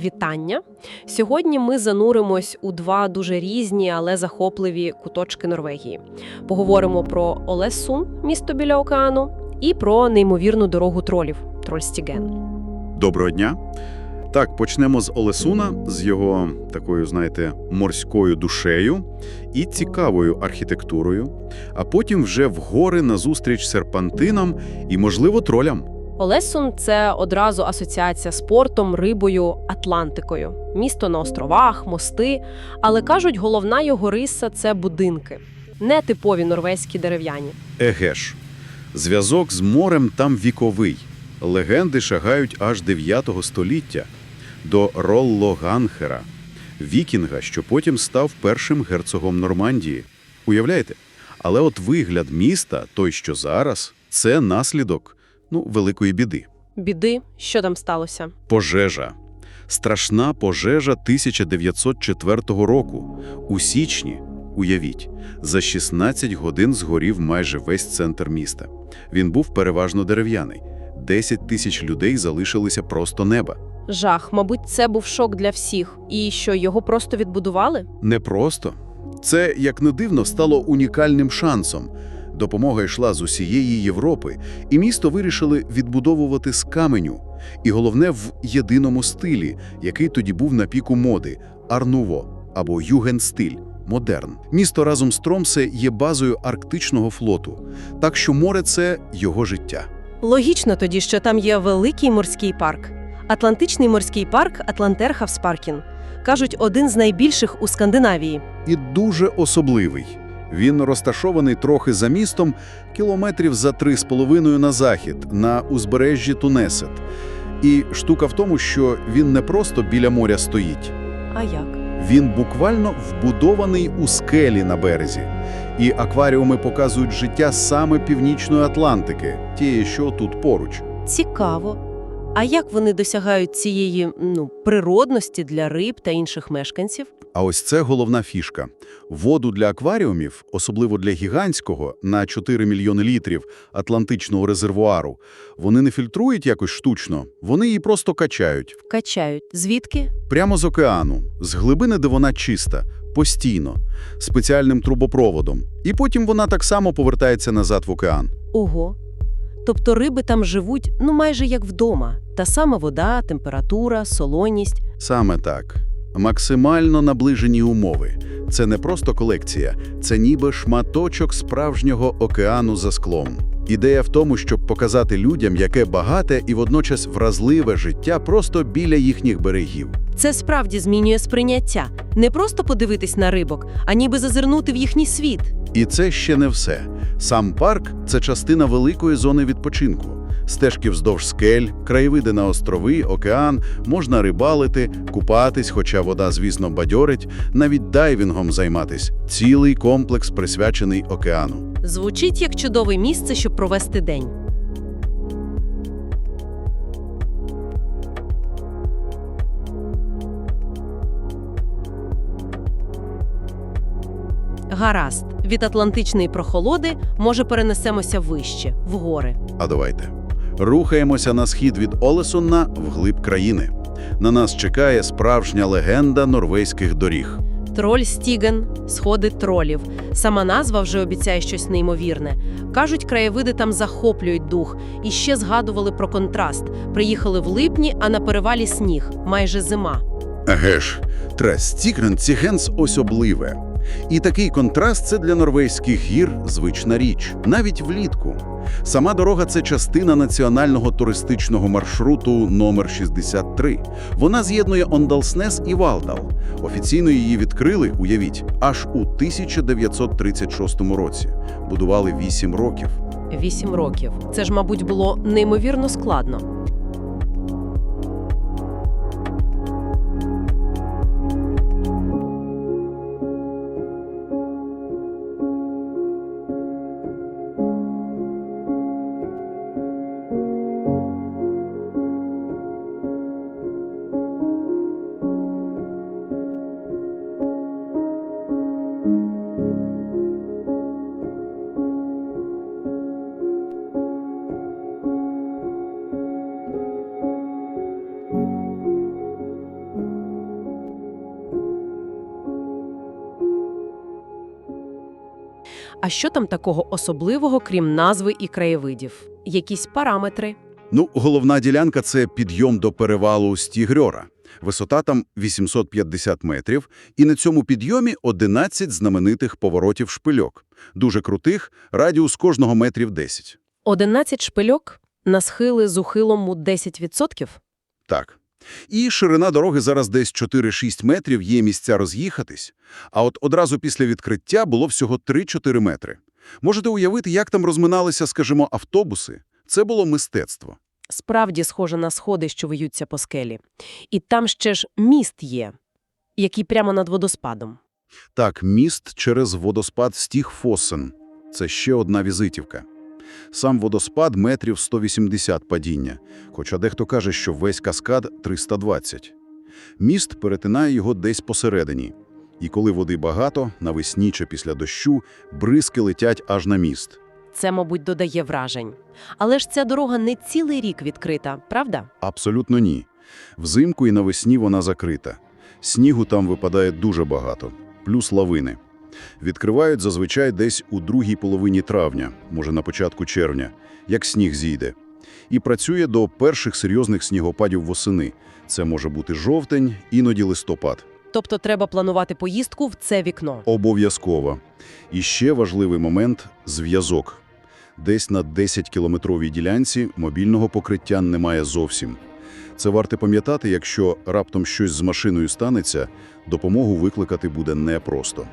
Вітання! Сьогодні ми зануримось у два дуже різні, але захопливі куточки Норвегії. Поговоримо про Олесун, місто біля океану, і про неймовірну дорогу тролів Трольстіген. Доброго дня. Так, почнемо з Олесуна, з його такою, знаєте, морською душею і цікавою архітектурою, а потім вже в гори назустріч серпантинам і, можливо, тролям. Олесун це одразу асоціація спортом, рибою, Атлантикою. Місто на островах, мости. Але кажуть, головна його риса це будинки, не типові норвезькі дерев'яні. Еге ж, зв'язок з морем там віковий. Легенди шагають аж 9 століття до Ролло Ганхера, вікінга, що потім став першим герцогом Нормандії. Уявляєте? Але от вигляд міста, той, що зараз, це наслідок ну, великої біди. Біди, що там сталося? Пожежа. Страшна пожежа 1904 року. У січні, уявіть, за 16 годин згорів майже весь центр міста. Він був переважно дерев'яний. 10 тисяч людей залишилися просто неба. Жах, мабуть, це був шок для всіх. І що його просто відбудували? Не просто. Це, як не дивно, стало унікальним шансом. Допомога йшла з усієї Європи, і місто вирішили відбудовувати з каменю. І головне, в єдиному стилі, який тоді був на піку моди – арнуво або югенстиль – модерн. Місто разом з Тромсе є базою арктичного флоту, так що море – це його життя. Логічно тоді, що там є великий морський парк. Атлантичний морський парк Атлантерхавспаркін. Кажуть, один з найбільших у Скандинавії. І дуже особливий. Він розташований трохи за містом, кілометрів за три з половиною на захід, на узбережжі Тунесет. І штука в тому, що він не просто біля моря стоїть. А як? Він буквально вбудований у скелі на березі. І акваріуми показують життя саме Північної Атлантики, тієї, що тут поруч. Цікаво. А як вони досягають цієї ну, природності для риб та інших мешканців? А ось це головна фішка. Воду для акваріумів, особливо для гігантського, на 4 мільйони літрів атлантичного резервуару, вони не фільтрують якось штучно, вони її просто качають. Качають. Звідки? Прямо з океану, з глибини, де вона чиста, постійно, спеціальним трубопроводом. І потім вона так само повертається назад в океан. Ого. Тобто риби там живуть ну майже як вдома. Та сама вода, температура, солоність. Саме так. Максимально наближені умови. Це не просто колекція, це ніби шматочок справжнього океану за склом. Ідея в тому, щоб показати людям, яке багате і водночас вразливе життя просто біля їхніх берегів. Це справді змінює сприйняття. Не просто подивитись на рибок, а ніби зазирнути в їхній світ. І це ще не все. Сам парк це частина великої зони відпочинку. Стежки вздовж скель, краєвиди на острови, океан, можна рибалити, купатись, хоча вода, звісно, бадьорить, навіть дайвінгом займатись. Цілий комплекс присвячений океану. Звучить як чудове місце, щоб провести день. Гаразд, від атлантичної прохолоди, може, перенесемося вище, в гори. А давайте. Рухаємося на схід від Олесонна вглиб країни. На нас чекає справжня легенда норвезьких доріг. Троль Стіген, сходи тролів. Сама назва вже обіцяє щось неймовірне. Кажуть, краєвиди там захоплюють дух. І ще згадували про контраст. Приїхали в липні, а на перевалі сніг, майже зима. Еге ж, Трастікрен Цігенс особливе. І такий контраст – це для норвезьких гір звична річ, навіть влітку. Сама дорога – це частина національного туристичного маршруту номер 63. Вона з'єднує Ондалснес і Валдал. Офіційно її відкрили, уявіть, аж у 1936 році. Будували 8 років. Вісім років. Це ж, мабуть, було неймовірно складно. А що там такого особливого, крім назви і краєвидів? Якісь параметри? Ну, головна ділянка – це підйом до перевалу Стігрьора. Висота там 850 метрів, і на цьому підйомі 11 знаменитих поворотів шпильок. Дуже крутих, радіус кожного метрів 10. 11 шпильок на схили з ухилом у 10%? Так. І ширина дороги зараз десь 4-6 метрів, є місця роз'їхатись. А от одразу після відкриття було всього 3-4 метри. Можете уявити, як там розминалися, скажімо, автобуси? Це було мистецтво. Справді схоже на сходи, що виються по скелі. І там ще ж міст є, який прямо над водоспадом. Так, міст через водоспад Стіг-Фоссен. Це ще одна візитівка. Сам водоспад метрів 180 падіння, хоча дехто каже, що весь каскад – 320. Міст перетинає його десь посередині. І коли води багато, навесні чи після дощу, бризки летять аж на міст. Це, мабуть, додає вражень. Але ж ця дорога не цілий рік відкрита, правда? Абсолютно ні. Взимку і навесні вона закрита. Снігу там випадає дуже багато, плюс лавини. Відкривають зазвичай десь у другій половині травня, може на початку червня, як сніг зійде. І працює до перших серйозних снігопадів восени. Це може бути жовтень, іноді листопад. Тобто треба планувати поїздку в це вікно. Обов'язково. І ще важливий момент – зв'язок. Десь на 10-кілометровій ділянці мобільного покриття немає зовсім. Це варто пам'ятати, якщо раптом щось з машиною станеться, допомогу викликати буде непросто.